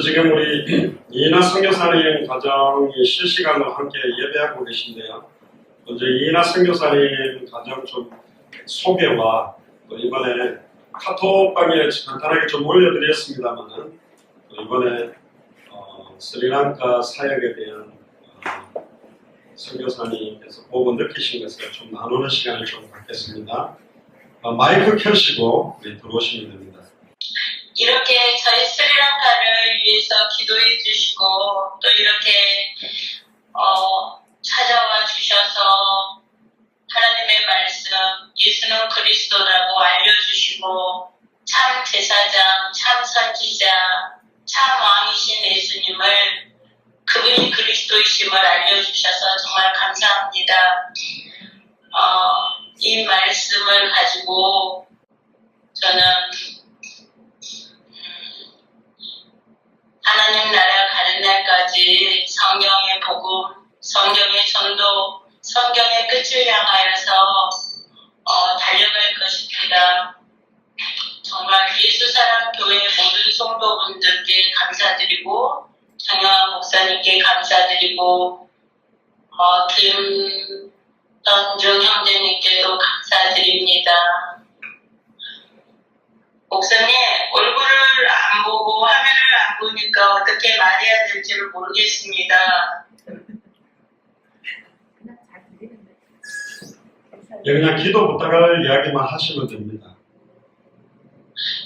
지금 우리 이인하 선교사님 가정이 실시간으로 함께 예배하고 계신데요. 먼저 이인하 선교사님 가정 좀 소개와 또 이번에 카톡방에 간단하게 좀 올려드렸습니다만은 또 이번에 어, 스리랑카 사역에 대한 어, 선교사님께서 보고 느끼신 것을 좀 나누는 시간을 좀 갖겠습니다. 어, 마이크 켜시고 네, 들어오시면 됩니다. 이렇게 저희 스리랑카를 위해서 기도해 주시고 또 이렇게 어, 찾아와 주셔서 하나님의 말씀 예수는 그리스도라고 알려주시고 참 제사장, 참 선지자, 참 왕이신 예수님을 그분이 그리스도이심을 알려주셔서 정말 감사합니다. 어, 이 말씀을 가지고 저는 날까지 성경의 복음, 성경의 전도, 성경의 끝을 향하여서 어, 달려갈 것입니다. 정말 예수 사랑 교회 모든 성도분들께 감사드리고 장영환 목사님께 감사드리고 어, 김던중 형제님께도 감사드립니다. 목사님 얼굴을 안 보고 화면을 안 보니까 어떻게 말해야 될지를 모르겠습니다. 예, 그냥 기도 부탁을 이야기만 하시면 됩니다.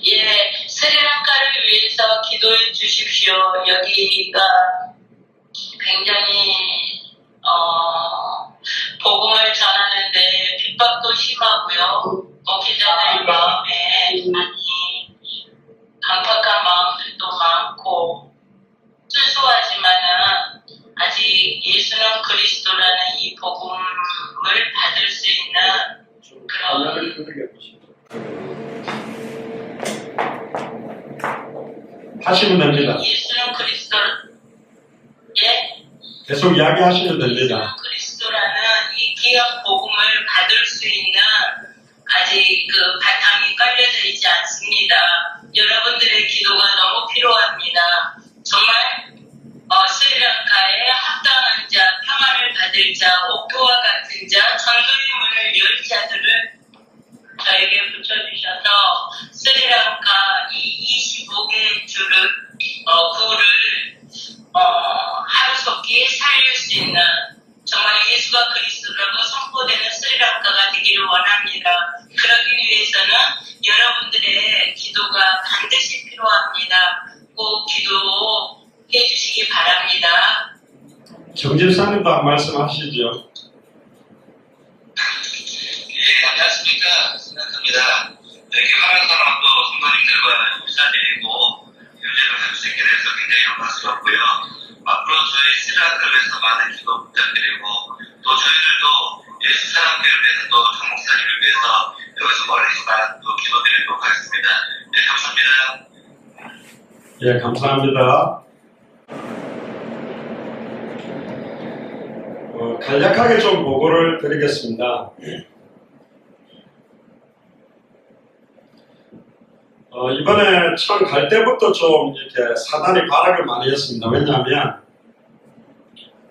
예, 스리랑카를 위해서 기도해 주십시오. 여기가 굉장히 어, 복음을 전하는데 핍박도 심하고요. 목회자들 마음에 많이 강팍한 마음들도 많고 순수하지만은 아직 예수는 그리스도라는 이 복음을 받을 수 있는 그런. 하시면 됩니다. 예수는 그리스도 예? 계속 이야기하시면 됩니다. 예수는 그리스도라는 이 귀한 복음을 받을 수 있는 아직 그 바탕이 깔려져 있지 않습니다. 여러분들의 기도가 너무 필요합니다. 정말 어, 스리랑카에 합당한 자, 평안을 받을 자, 옥토와 같은 자, 전도의 문을 열 자들을 저에게 붙여주셔서 스리랑카 이 25개 주를 어, 구를 어, 하루속히 살릴 수 있는 정말 예수가 그리스도라고 선포되는 스리랑카가 되기를 원합니다. 그러기 위해서는 여러분들의 기도가 반드시 필요합니다. 꼭 기도해 주시기 바랍니다. 정집사님도 한 말씀 하시죠. 예, 안녕하십니까. 생각합니다. 이렇게 화면 사람도 성도님들과 인사드리고 교제를 할 수 있게 돼서 굉장히 영광스럽고요. 앞으로 저희 스리랑카를 위해서 많은 예, 감사합니다. 어, 간략하게 좀 보고를 드리겠습니다. 어, 이번에 처음 갈 때부터 좀 이렇게 사단이 발악을 많이 했습니다. 왜냐하면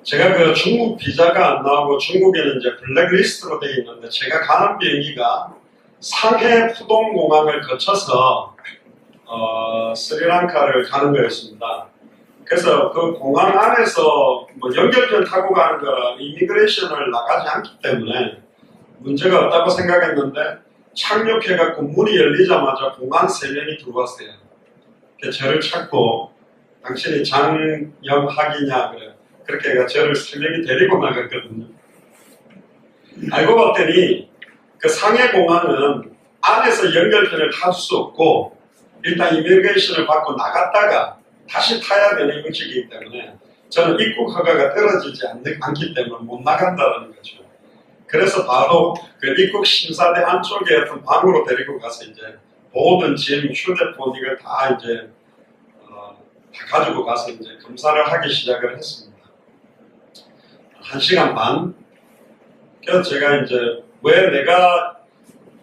제가 그 중국 비자가 안 나오고 중국에는 이제 블랙리스트로 되어 있는데 제가 가는 비행기가 상해 푸동공항을 거쳐서 어, 스리랑카를 가는 거였습니다. 그래서 그 공항 안에서 뭐 연결편 타고 가는 거라 이미그레이션을 나가지 않기 때문에 문제가 없다고 생각했는데 착륙해갖고 문이 열리자마자 공안 세 명이 들어왔어요. 저를 찾고 당신이 장영학이냐 그래. 그렇게 해가 저를 세 명이 데리고 나갔거든요. 알고 봤더니 그 상해 공항은 안에서 연결편을 탈 수 없고 일단 이미그레이션을 받고 나갔다가 다시 타야 되는 형식이기 때문에 저는 입국 허가가 떨어지지 않, 않기 때문에 못 나간다는 거죠. 그래서 바로 그 입국 심사대 안쪽에 어떤 방으로 데리고 가서 이제 모든 짐, 휴대폰 이걸 다 이제 어, 다 가지고 가서 이제 검사를 하기 시작을 했습니다. 한 시간 반. 그래서 제가 이제 왜 내가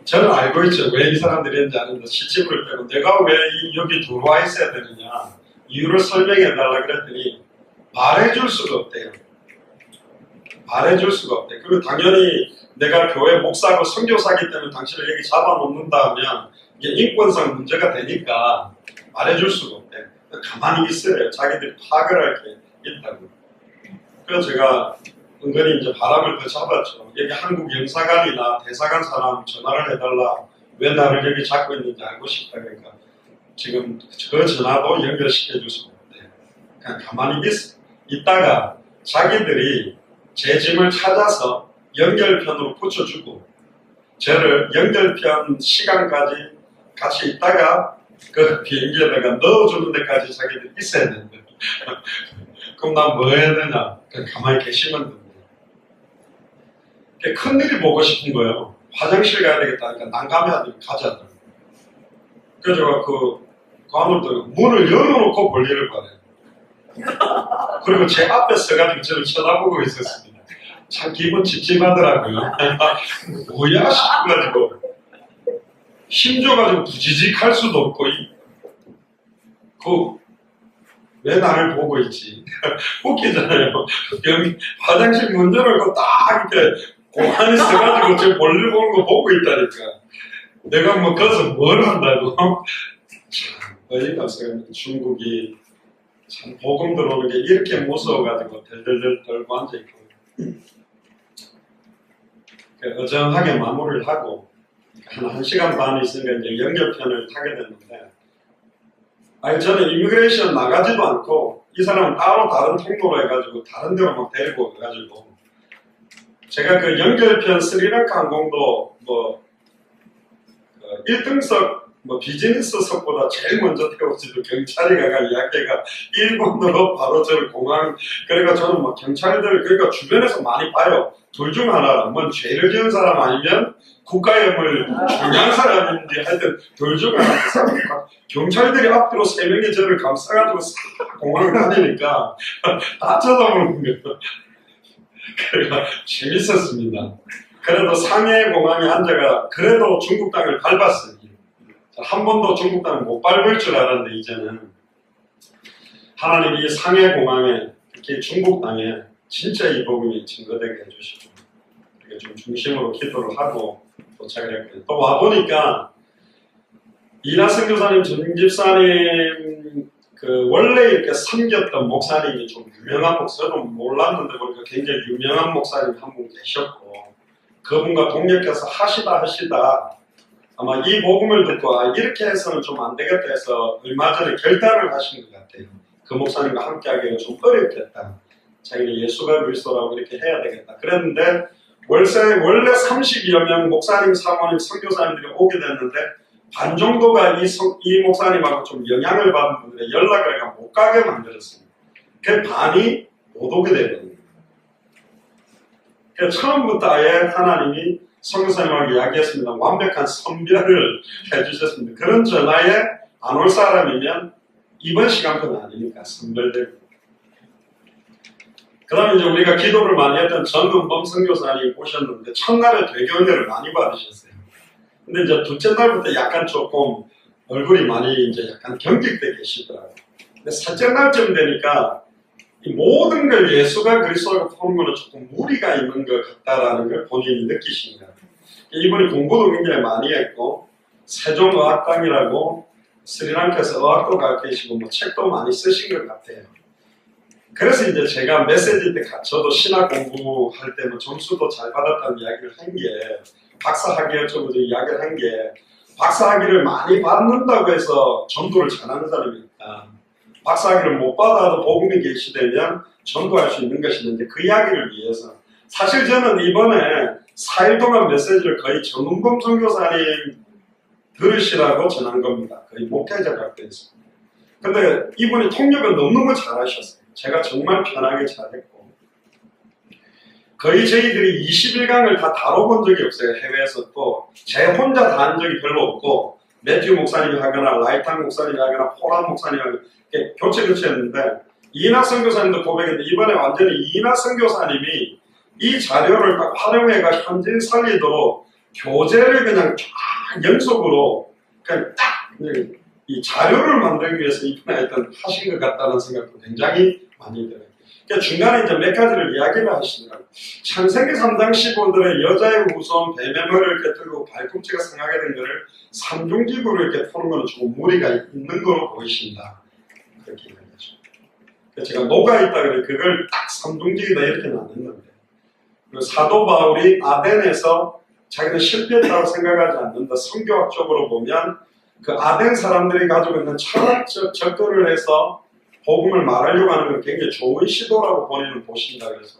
저는 알고 있죠. 왜 이 사람들이 했는지 아는데 시침을 빼고 내가 왜 이- 여기 들어와 있어야 되느냐. 이유를 설명해 달라 그랬더니 말해줄 수가 없대요. 말해줄 수가 없대. 그리고 당연히 내가 교회 목사고 선교사기 때문에 당신을 여기 잡아놓는다 하면 이게 인권상 문제가 되니까 말해줄 수가 없대. 가만히 있어요. 자기들이 파악을 할 게 있다고. 그래서 제가 은근히 이제 바람을 더 잡았죠. 여기 한국 영사관이나 대사관 사람 전화를 해달라. 왜 나를 여기 잡고 있는지 알고 싶다. 그러니까 지금 그 전화도 연결시켜 줄 수가 없대. 그냥 가만히 있, 있다가 자기들이 제 짐을 찾아서 연결편으로 붙여주고 저를 연결편 시간까지 같이 있다가 그 비행기에다가 넣어주는 데까지 자기들이 있어야 된대. 그럼 난 뭐 해야 되냐? 그냥 가만히 계시면 됩니다. 큰 일이 보고 싶은 거예요. 화장실 가야 되겠다. 그러니까 난감해야 되면 가자. 그래서 제가 그 관울도 문을 열어놓고 볼일을 봐요. 그리고 제 앞에 서가지고 저를 쳐다보고 있었습니다. 참 기분 찝찝하더라고요. 뭐야 싶어가지고 힘줘가지고 부지직 할 수도 없고 그 왜 나를 보고 있지? 웃기잖아요. 여기 화장실 문 열고 딱 이렇게 공안에 서가지고 제 볼일 보는 거 보고 있다니까. 내가 뭐 거기서 뭘 한다고? 참 어이가 없어요. 중국이 참 복음 들어오는 게 이렇게 무서워가지고 덜덜덜 떨고 앉아있고 그 어정하게 마무리를 하고 한 1시간 반 있으니까 이제 연결편을 타게 됐는데 아니 저는 이미그레이션 나가지도 않고 이 사람은 따로 다른 통로로 해가지고 다른 데로 막 데리고 가가지고 제가 그 연결편 스리랑카 항공도 뭐그 1등석 뭐 비즈니스석보다 제일 먼저 태워지도 경찰이 가가 이야기가 일본으로 바로 저를 공항 그러니까 저는 뭐 경찰들 그러니까 주변에서 많이 봐요. 둘 중 하나 뭐 죄를 지은 사람 아니면 국가염을 중요한 사람인지 하여튼 둘 중 하나 경찰들이 앞뒤로 세 명이 저를 감싸가지고 싹 공항을 다니니까 다 쳐다보는 거예요 재밌었습니다 그래도 상해 공항에 앉아가 그래도 중국 땅을 밟았어요 한 번도 중국 땅을 못 밟을 줄 알았는데 이제는 하나님이 상해 공항에 특히 중국 땅에 진짜 이 복음이 증거되게 해주시고 이렇게 좀 중심으로 기도를 하고 도착을 했고요. 또 와보니까 이나승 교사님, 전 집사님 그 원래 이렇게 섬겼던 목사님이 좀 유명한 목사도 몰랐는데 보니까 굉장히 유명한 목사님 한 분 계셨고 그분과 동역해서 하시다 하시다 아마 이 복음을 듣고 아, 이렇게 해서는 좀 안 되겠다 해서 얼마 전에 결단을 하신 것 같아요. 그 목사님과 함께 하기가 좀 어렵겠다. 자기는 예수가 그리스도라고 이렇게 해야 되겠다. 그랬는데 월세, 원래 30여 명 목사님, 사모님, 선교사님들이 오게 됐는데 반 정도가 이, 성- 이 목사님하고 좀 영향을 받은 분들의 연락을 해가 못 가게 만들었습니다. 그 반이 못 오게 되거든요. 그 처음부터 아예 하나님이 성교사님하고 이야기했습니다. 완벽한 선별을 해주셨습니다. 그런 전화에 안 올 사람이면 이번 시간표는 아니니까 선별되고. 그 다음에 이제 우리가 기도를 많이 했던 정은범 선교사님 오셨는데 첫날에 되게 은혜를 많이 받으셨어요. 근데 이제 둘째 날부터 약간 조금 얼굴이 많이 이제 약간 경직돼 계시더라고요. 근데 셋째 날쯤 되니까 이 모든 걸 예수가 그리스도라고 보는 거는 조금 무리가 있는 것 같다라는 걸 본인이 느끼신 거예요. 이분이 공부도 굉장히 많이 했고 세종의학당이라고 스리랑카에서 의학도 가르치시고 뭐 책도 많이 쓰신 것 같아요. 그래서 이제 제가 메시지 때 가- 저도 신학 공부할 때는 점수도 잘 받았다는 이야기를 한 게 박사학위 여쭤보고 이야기를 한 게 박사학위를 많이 받는다고 해서 전도를 잘하는 사람이 있다. 박사학위를 못 받아도 복음이 계시되면 전도할 수 있는 것이는데 그 이야기를 위해서 사실 저는 이번에 4일 동안 메시지를 거의 전문범 선교사님 들으시라고 전한 겁니다. 거의 목회자 각도에서. 근데 이분이 통역을 너무너무 잘하셨어요. 제가 정말 편하게 잘했고 거의 저희들이 21강을 다 다뤄본 적이 없어요. 해외에서 또제 혼자 다 한 적이 별로 없고 매튜 목사님이 하거나 라이탄 목사님이 하거나 포란 목사님이 하거나 교체 교체했는데 이낙 선교사님도 고백했는데 이번에 완전히 이낙 선교사님이 이 자료를 딱 활용해가 현지인 살리도록 교재를 그냥 쫙 연속으로 그냥 딱 이 자료를 만들기 위해서 이번에 하여튼 하신 것 같다는 생각도 굉장히 많이 들어요. 그러니까 중간에 이제 몇 가지를 이야기를 하시더라고요. 창세기 3장 15절에 여자의 뱀의 이렇게 들고 발꿈치가 상하게 된 것을 삼중직으로 이렇게 푸는 거는 조금 무리가 있는 거로 보이신다. 그렇게 이야기하죠. 그래서 제가 뭐가 있다 그래 그걸 딱 삼중직이다 이렇게 나눴는데 사도 바울이 아덴에서 자기는 실패했다고 생각하지 않는다. 성교학적으로 보면 그 아덴 사람들이 가지고 있는 철학적 접근을 해서 복음을 말하려고 하는 건 굉장히 좋은 시도라고 본인은 보신다 그래서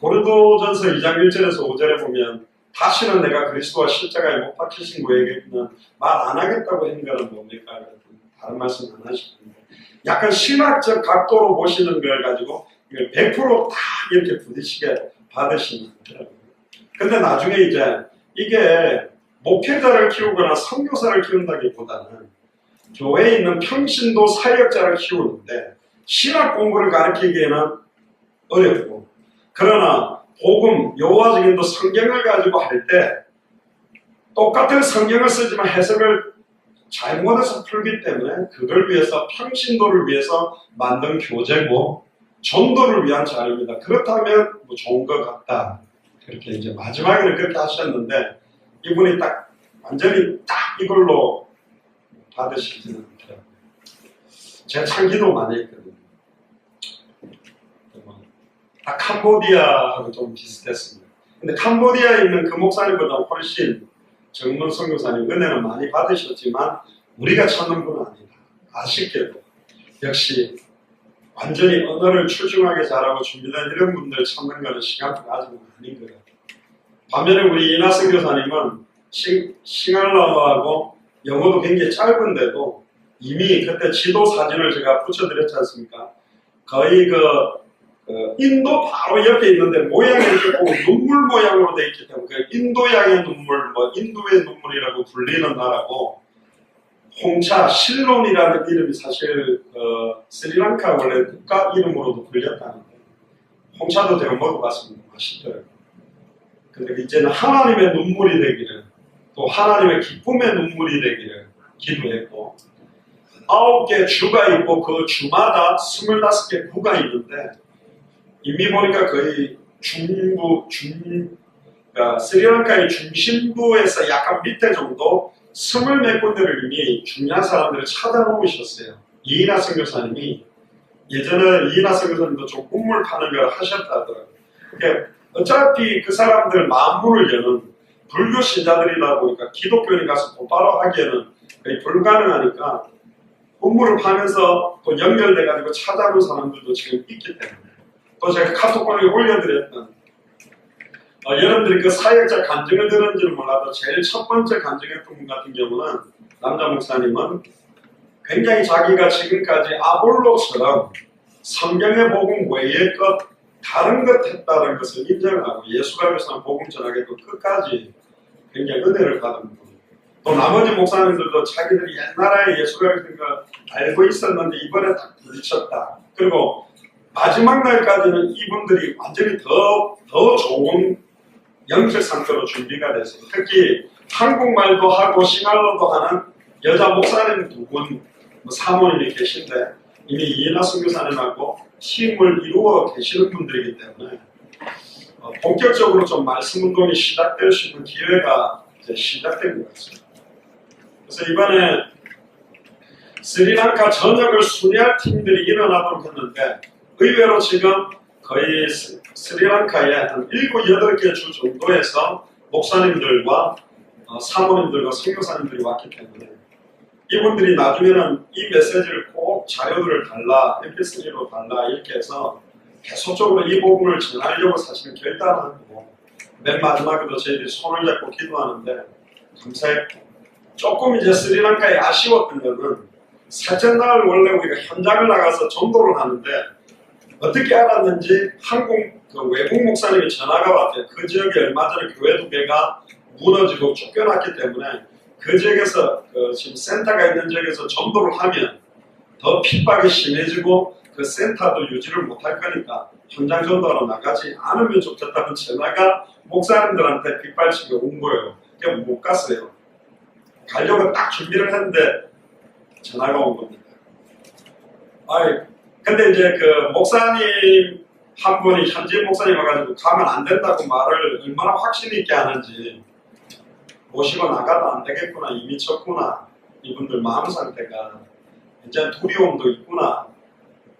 고린도전서 2장 1절에서 5절에 보면 다시는 내가 그리스도와 십자가에 못 박히신 그에게는 말 안 하겠다고 한 거는 뭡니까? 다른 말씀 안 하시는데 약간 신학적 각도로 보시는 걸 가지고 이걸 100%다 이렇게 부딪히게 받으시는 거더라고요. 근데 나중에 이제 이게 목회자를 키우거나 선교사를 키운다기보다는 교회에 있는 평신도 사역자를 키우는데 신학 공부를 가르치기에는 어렵고 그러나 복음 여호와 증인도 성경을 가지고 할 때 똑같은 성경을 쓰지만 해석을 잘못해서 풀기 때문에 그걸 위해서 평신도를 위해서 만든 교재고 전도를 위한 자료입니다. 그렇다면 뭐 좋은 것 같다. 그렇게 이제 마지막에는 그렇게 하셨는데 이분이 딱 완전히 딱 이걸로 받으시지는 않더라고요. 제가 참 기도 많이 했거든요. 다 캄보디아하고 좀 비슷했습니다. 근데 캄보디아에 있는 그 목사님보다 훨씬 정문 선교사님 은혜는 많이 받으셨지만 우리가 찾는 분은 아니다. 아쉽게도 역시 완전히 언어를 출중하게 잘하고 준비된 이런 분들 찾는 거는 시간표가 아직은 아닌 것 같아요. 반면에 우리 이나 선교사님은 싱, 싱알라어하고 영어도 굉장히 짧은데도 이미 그때 지도 사진을 제가 붙여드렸지 않습니까? 거의 그, 그 인도 바로 옆에 있는데 모양이 이렇게 눈물 모양으로 돼 있기 때문에 그 인도양의 눈물, 뭐 인도의 눈물이라고 불리는 나라고 홍차 실론이라는 이름이 사실 어, 스리랑카 원래 국가 이름으로도 불렸다는데 홍차도 제가 먹어봤습니다. 맛있더라고요. 근데 이제는 하나님의 눈물이 되기를 또 하나님의 기쁨의 눈물이 되기를 기도했고 아홉 개 주가 있고 그 주마다 스물다섯 개 구가 있는데 이미 보니까 거의 중부 중 그러니까 스리랑카의 중심부에서 약간 밑에 정도 스물 몇 군데를 이미 중요한 사람들을 찾아놓으셨어요. 이인하 선교사님이 예전에 이인하 선교사님도 좀 꿈물 파는 걸 하셨다더라고요. 그러니까 어차피 그 사람들 마음문을 여는 불교 신자들이다 보니까 기독교인 가서 곧바로 하기에는 거의 불가능하니까 꿈물을 파면서 또 연결돼가지고 찾아오는 사람들도 지금 있기 때문에 또 제가 카톡방에 올려드렸던 어, 여러분들이 그 사역자 간증을 들은지는 몰라도 제일 첫 번째 간증했던 분 같은 경우는 남자 목사님은 굉장히 자기가 지금까지 아볼로처럼 성경의 복음 외의 것 다른 것 했다는 것을 인정하고 예수가 교사는 복음 전하게도 끝까지 굉장히 은혜를 받은 분. 또 나머지 목사님들도 자기들이 옛날에 예수가 교사인 걸 알고 있었는데 이번에 딱 부딪혔다. 그리고 마지막 날까지는 이분들이 완전히 더, 더 좋은 영적 상태로 준비가 됐어요. 특히 한국말도 하고 싱갈로도 하는 여자 목사님 두 분, 뭐 사모님이 계신데 이미 이해나 선교사님하고 팀을 이루어 계시는 분들이기 때문에 어, 본격적으로 좀 말씀 운동이 시작될 수 있는 기회가 이제 시작된 것 같습니다. 그래서 이번에 스리랑카 전역을 순회할 팀들이 일어나도록 했는데 의외로 지금 거의 스- 스리랑카에 한 7, 8개 주 정도에서 목사님들과 어, 사모님들과 선교사님들이 왔기 때문에 이분들이 나중에는 이 메시지를 꼭 자료들을 달라, mp3로 달라 이렇게 해서 계속적으로 이 복음을 전하려고 사실은 결단한 거고 맨 마지막에도 저희들이 손을 잡고 기도하는데 감사했고 조금 이제 스리랑카에 아쉬웠던 거는 사전 날 원래 우리가 현장을 나가서 전도를 하는데 어떻게 알았는지 한국 그 외국 목사님이 전화가 왔대요. 그 지역에 얼마 전에 교회 두 개가 무너지고 쫓겨났기 때문에 그 지역에서 그 지금 센터가 있는 지역에서 전도를 하면 더 핍박이 심해지고 그 센터도 유지를 못할 거니까 현장 전도하러 나가지 않으면 좋겠다는 전화가 목사님들한테 빗발치게 온 거예요. 못 갔어요. 가려고 딱 준비를 했는데 전화가 온 겁니다. 아이, 근데 이제 그 목사님 한 분이 현지 목사님 와가지고 가면 안 된다고 말을 얼마나 확신 있게 하는지 모시고 나가도 안 되겠구나 이미 쳤구나 이분들 마음 상태가 이제 두려움도 있구나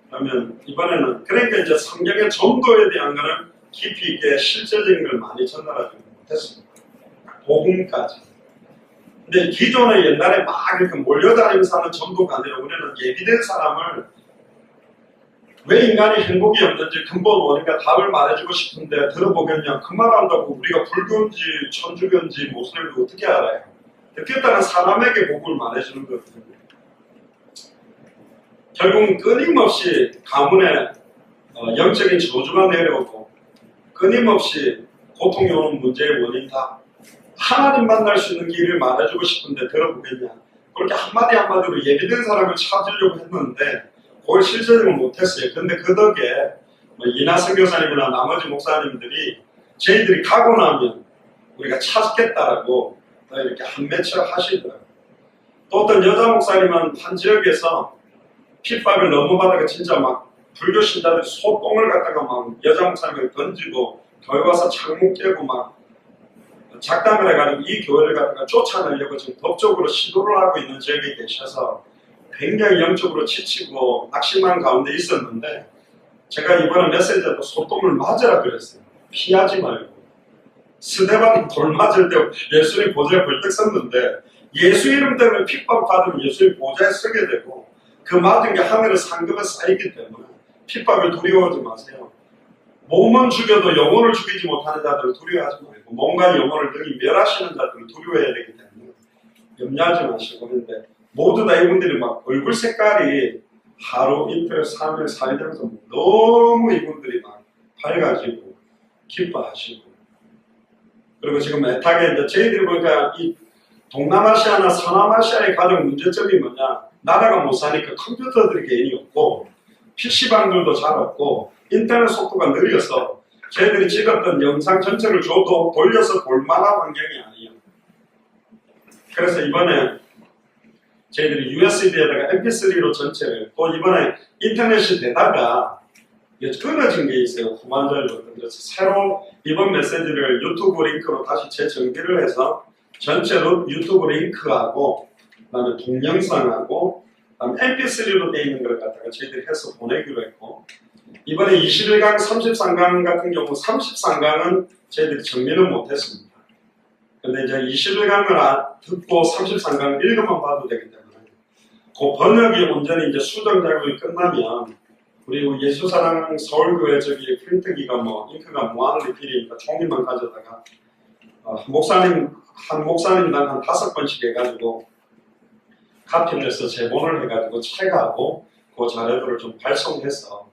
그러면 이번에는 그러니까 이제 성경의 전도에 대한 거는 깊이 있게 실제적인 걸 많이 전달하지 못했습니다. 복음까지. 근데 기존에 옛날에 막 이렇게 몰려다니면서 하는 전도가 아니라 우리는 예비된 사람을 왜 인간이 행복이 없는지 근본 원인과 답을 말해주고 싶은데 들어보겠냐 그 말 한다고 우리가 불교인지 천주교인지 모슬림인지 어떻게 알아요? 듣겠다는 사람에게 복을 말해주는 거거든요. 결국은 끊임없이 가문에 어, 영적인 저주가 내려오고 끊임없이 고통이 오는 문제의 원인 다 하나님 만날 수 있는 길을 말해주고 싶은데 들어보겠냐 그렇게 한마디 한마디로 예비된 사람을 찾으려고 했는데 그걸 실제적으로 못했어요. 근데 그 덕에 뭐 이나승 교사님이나 나머지 목사님들이 저희들이 가고 나면 우리가 찾겠다라고 이렇게 한 매치를 하시더라고요. 또 어떤 여자 목사님은 한 지역에서 핍박을 너무 받아가 진짜 막 불교 신자들 소똥을 갖다가 막 목사님을 던지고 교회 와서 창문 깨고 막 작당을 해가지고 이 교회를 갖다가 쫓아내려고 지금 법적으로 시도를 하고 있는 지역에 계셔서 굉장히 영적으로 지치고 낙심한 가운데 있었는데 제가 이번에 메시지에도 소똥을 맞으라 그랬어요. 피하지 말고. 스데반이 돌 맞을 때 예수님 보좌에 벌떡 섰는데 예수 이름 때문에 핍박받으면 예수님 보좌에 서게 되고 그 맞은 게 하늘에 상급에 쌓이기 때문에 핍박을 두려워하지 마세요. 몸은 죽여도 영혼을 죽이지 못하는 자들을 두려워하지 말고 몸과 영혼을 등이 멸하시는 자들을 두려워해야 되기 때문에 염려하지 마시고 그런데 모두 다 이분들이 막 얼굴 색깔이 하루, 이틀, 3일, 4일 되면서 너무 이분들이 막 밝아지고 기뻐하시고 그리고 지금 애타게 이제 저희들이 보니까 이 동남아시아나 서남아시아의 가장 문제점이 뭐냐 나라가 못 사니까 컴퓨터들이 괜히 없고 PC방들도 잘 없고 인터넷 속도가 느려서 저희들이 찍었던 영상 전체를 줘도 돌려서 볼만한 환경이 아니에요. 그래서 이번에 저희들이 USB에다가 MP3로 전체를 또 이번에 인터넷이 되다가 끊어진 게 있어요. 후반절로. 그래서 새로 이번 메시지를 유튜브 링크로 다시 재정비를 해서 전체로 유튜브 링크하고 그다음에 동영상하고 그다음에 MP3로 되어 있는 걸 갖다가 저희들이 해서 보내기로 했고 이번에 21강, 33강 같은 경우 33강은 저희들이 정리는 못했습니다. 근데 이제 21강을 듣고 33강 읽어만 봐도 되기 때문에 그 번역이 온전히 이제 수정 작업이 끝나면 그리고 예수사랑 서울교회 저기 프린트기가 뭐 잉크가 무한 리필이니까 종이만 가져다가 어, 목사님 한 목사님당 한 다섯 번씩 해가지고 해서 제본을 해가지고 책하고 그 자료들을 좀 발송해서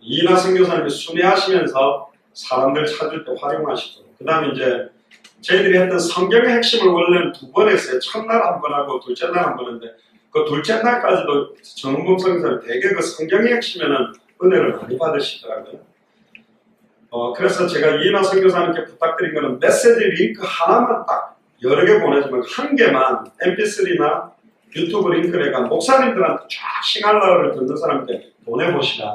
이나승 교사님이 순회하시면서 사람들 찾을 때 활용하시도록 그 다음에 이제 저희들이 했던 성경의 핵심을 원래는 두 번 했어요 첫날 한 번 하고 둘째 날 한 번 했는데 그 둘째 날까지도 정봉 성사님 되게 그 성경의 핵심에는 은혜를 많이 받으시더라고요. 어, 그래서 제가 이인화 선교사님께 부탁드린 거는 메시지 링크 하나만 딱 여러 개 보내주면 한 개만 mp3나 유튜브 링크를 해가 목사님들한테 쫙 싱할라를 듣는 사람한테 보내보시라.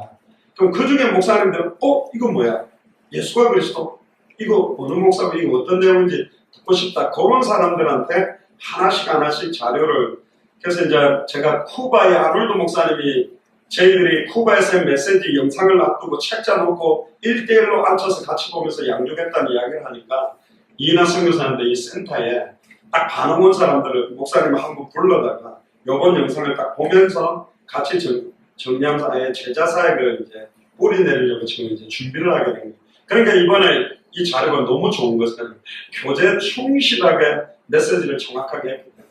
그럼 그 중에 목사님들은 어? 이거 뭐야? 예수가 그리스도? 이거 어느 목사고 이거 어떤 내용인지 듣고 싶다. 그런 사람들한테 하나씩 하나씩 자료를 그래서 이제 제가 쿠바의 아놀드 목사님이 저희들이 쿠바에서 메시지 영상을 놔두고 책자 놓고 1대1로 앉혀서 같이 보면서 양육했다는 이야기를 하니까 이나 선교사님들 이 센터에 딱 반응 온 사람들을 목사님을 한번 불러다가 요번 영상을 딱 보면서 같이 정, 정리하면서 아예 제자 사역을 이제 뿌리 내리려고 지금 이제 준비를 하게 된 거예요. 그러니까 이번에 이 자료가 너무 좋은 것은 교재에 충실하게 메시지를 정확하게 했기 때문에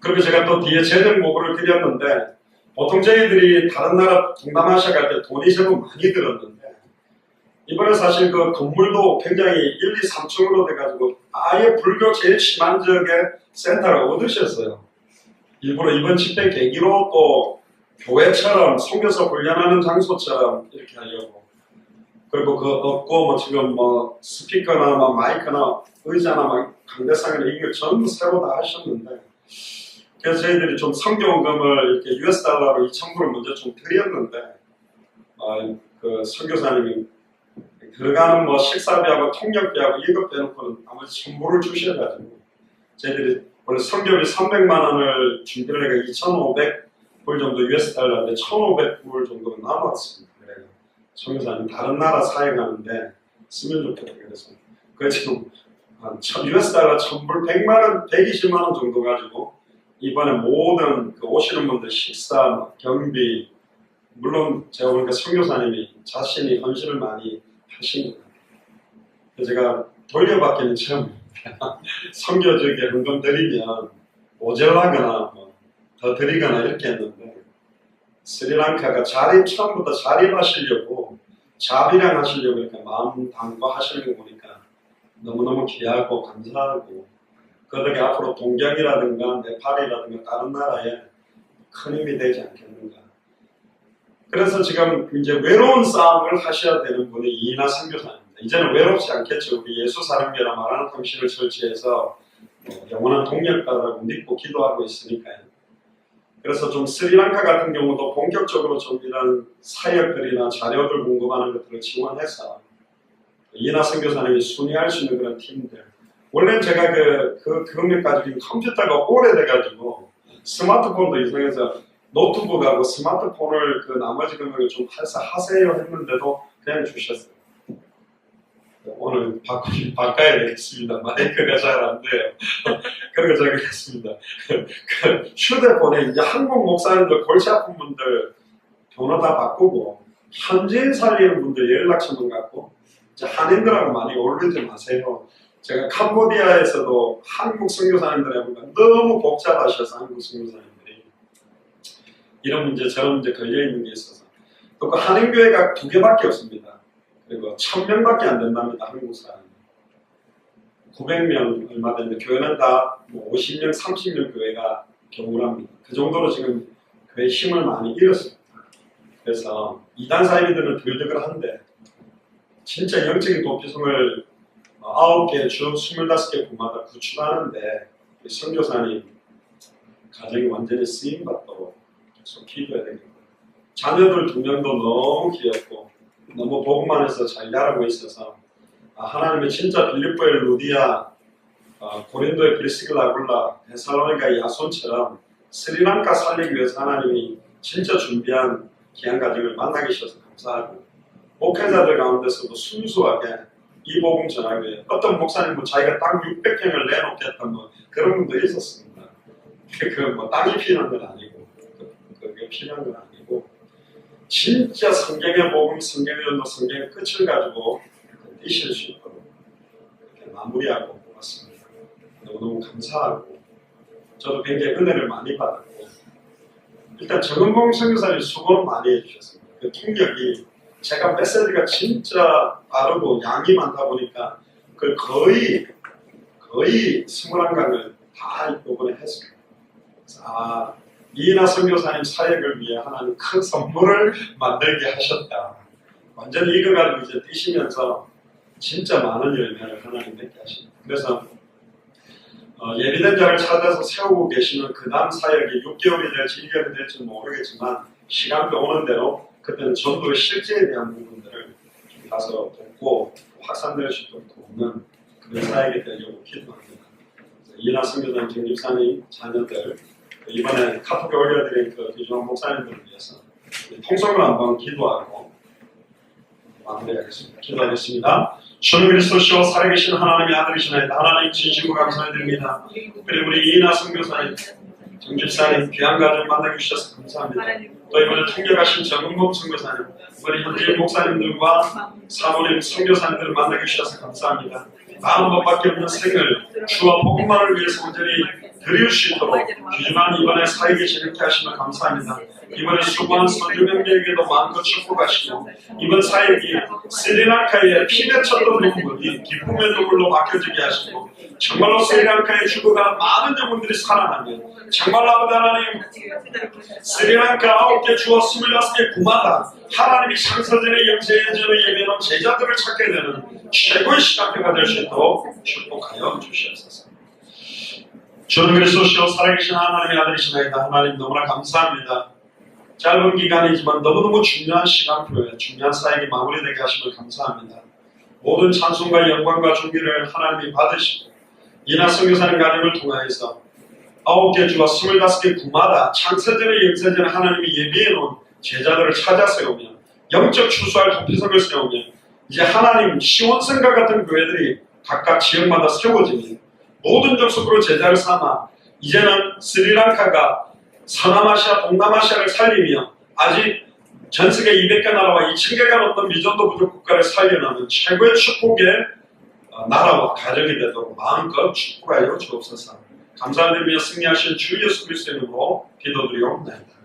그리고 제가 또 뒤에 재정 보고를 드렸는데 보통 저희들이 다른 나라 동남아시아 갈 때 돈이 제법 많이 들었는데 이번에 사실 그 건물도 굉장히 1, 2, 3층으로 돼가지고 아예 불교 제일 심한 지역에 센터를 얻으셨어요. 일부러 이번 집회 계기로 또 교회처럼 성교사 훈련하는 장소처럼 이렇게 하려고 그리고 그 없고 뭐 지금 뭐 스피커나 뭐 마이크나 의자나 막 강대상이나 이걸 전부 새로 다 하셨는데 그래서 저희들이 좀 선교원금을 이렇게 US 달러로 2,000불을 먼저 좀 드렸는데, 어, 그 선교사님이 들어가는 뭐 식사비하고 통역비하고 이것 빼놓고는 나머지 전부를 주셔가지고, 저희들이 원래 선교비 300만 원을 준비를 해가 2,500불 정도 US 달러인데 1,500불 정도 남았습니다. 그래요. 선교사님 다른 나라 사역하는데 쓰면 좋겠다 그래서 그 지금 한 천- US 달러 1,000불 100만 원, 120만 원 정도 가지고 이번에 모든 그 오시는 분들 식사, 뭐 경비 물론 제가 보니까 선교사님이 자신이 헌신을 많이 하신 거예요. 그래서 제가 돌려받기는 처음 선교적에 헌금 드리면 모자라거나 뭐 더 드리거나 이렇게 했는데 스리랑카가 자립 처음부터 자립하시려고 자비랑 하시려고 이렇게 마음 담고 하시는 거 보니까 너무너무 귀하고 감사하고 그 덕에 앞으로 동경이라든가 네팔이라든가 다른 나라에 큰 힘이 되지 않겠는가 그래서 지금 이제 외로운 싸움을 하셔야 되는 분이 이나 선교사입니다. 이제는 외롭지 않겠죠. 우리 예수 사랑교나 마라나 통신을 설치해서 뭐 영원한 동력가라고 믿고 기도하고 있으니까요. 그래서 좀 스리랑카 같은 경우도 본격적으로 좀 이런 사역들이나 자료들 궁금하는 것들을 지원해서 이나 선교사님이 순위할 수 있는 그런 팀들. 원래 제가 그, 그, 그것 가지고 컴퓨터가 오래돼가지고 스마트폰도 이상해서 노트북하고 스마트폰을 그 나머지 금액을 좀 해서 하세요 했는데도 그냥 주셨어요. 오늘 바꾸, 바꿔야 되겠습니다. 마이크가 잘 안 돼요. 그래서 제가 그랬습니다. 그 휴대폰에 한국 목사님들 골치 아픈 분들 번호 다 바꾸고 현지인 살리는 분들 연락처만 갖고 한인들하고 많이 어울리지 마세요. 제가 캄보디아에서도 한국 선교사님들 해보니까 너무 복잡하셔서 한국 선교사님들이 이런 문제 저런 문제 걸려 있는 게 있어서 또 그 한인교회가 두 개밖에 없습니다. 그리고 천 명밖에 안 된답니다 한국 사람. 900명 얼마 되는데 교회는 다뭐 50명, 30명 교회가 경우랍니다. 그 정도로 지금 교회 힘을 많이 잃었습니다. 그래서 이단 사이비들은 들들한데 진짜 영적인 도피성을 어, 아홉 개, 주 25개 구마다 구축하는데 우리 선교사님 가정이 완전히 쓰임 받도록 계속 기도해야 되겠고 자녀들 두 명도 너무 귀엽고 너무 복음만 해서 잘 자라고 있어서 아, 하나님이 진짜 빌립보의 루디아 어, 고린도의 브리스길라 굴라 데살로니가 야손처럼 스리랑카 살리기 위해서 하나님이 진짜 준비한 귀한 가정을 만나게 하셔서 감사하고 목회자들 가운데서도 순수하게 이 복음 위해 어떤 목사님은 자기가 땅 600평을 내놓겠다 뭐 그런 분도 있었습니다. 그뭐 땅이 필요한 건 아니고 그- 그게 필요한 건 아니고 진짜 성경의 복음, 성경의 연도, 성경의 끝을 가지고 뛰실 수 있도록 마무리하고 고맙습니다. 너무너무 감사하고 저도 굉장히 은혜를 많이 받았고 일단 정은봉 선교사님 수고를 많이 해주셨습니다. 그 통역이 제가 메시지가 진짜 빠르고 양이 많다 보니까 그걸 거의 거의 21강을 다 했습니다. 그래서 아 이나 선교사님 사역을 위해 하나님 큰 선물을 만들게 하셨다. 완전히 이거 가지고 이제 뛰시면서 진짜 많은 열매를 하나님 맺게 하십니다. 그래서 어, 예비된 자를 찾아서 세우고 계시는 그 다음 사역이 6개월이 될지 1년이 될지 모르겠지만 시간표 오는 대로 그때는 전도의 실제에 대한 부분들을 좀 가서 돕고 있도록 돕는 그런 사역이 되려고 기도합니다. 이나 선교단 정집사님 자녀들 이번에 카톡에 올려드린 그 귀중한 목사님들을 위해서 통성을 한번 기도하고 마무리하겠습니다. 기도하겠습니다. 주는 그리스도시오 살아계신 하나님의 아들이시나이다. 하나님 진심으로 감사드립니다. 그리고 우리 이나 선교사님, 정 집사님 귀한 가정 만나게 주셔서 감사합니다. 또 이번에 통역하신 정은복 선교사님, 우리 현지 목사님들과 사모님 선교사님들을 만나게 주셔서 감사합니다. 마음 법밖에 없는 생을 주와 복음만을 위해서 온전히 드릴 수 있도록 귀중한 이번에 사역에 진행케 하시면 감사합니다. 이번에 수고한 선주명들에게도 마음껏 축복하시고 이번 사역이 스리랑카의 쳤던 부분이 기쁨의 눈물로 바뀌어지게 하시고 정말로 스리랑카의 주부가 많은 영혼들이 살아나면 정말로 아버지 하나님 스리랑카 아홉 개 주어 스물여섯 개 구마다 하나님이 상서전의 영세의 전의 예배로 제자들을 찾게 되는 최고의 시간표가 될 수 있도록 축복하여 주시옵소서. 주는 그리스도시요 살아계신 하나님의 아들이시나이다. 하나님 너무나 감사합니다. 짧은 기간이지만 너무너무 중요한 시간표에 중요한 사역이 마무리되게 하심을 감사합니다. 모든 찬송과 영광과 존귀를 하나님이 받으시고 이나 성교사님 가정을 통하여서 아홉 개 주와 스물다섯 개 구마다 창세전에 영세전에 하나님이 예비해 놓은 제자들을 찾아 세우며 영적 추수할 도피석을 세우며 이제 하나님 시원성과 같은 교회들이 각각 지역마다 세워지며 모든 족속으로 제자를 삼아 이제는 스리랑카가 서남아시아, 동남아시아를 살리며 아직 전 세계 200개 나라와 2,000개가 넘는 미전도 부족 국가를 살려내는 최고의 축복의 어, 나라와 가정이 되도록 마음껏 축복하여 주옵소서. 감사드리며 승리하신 주 예수 그리스도의 이름으로 기도드리옵나이다.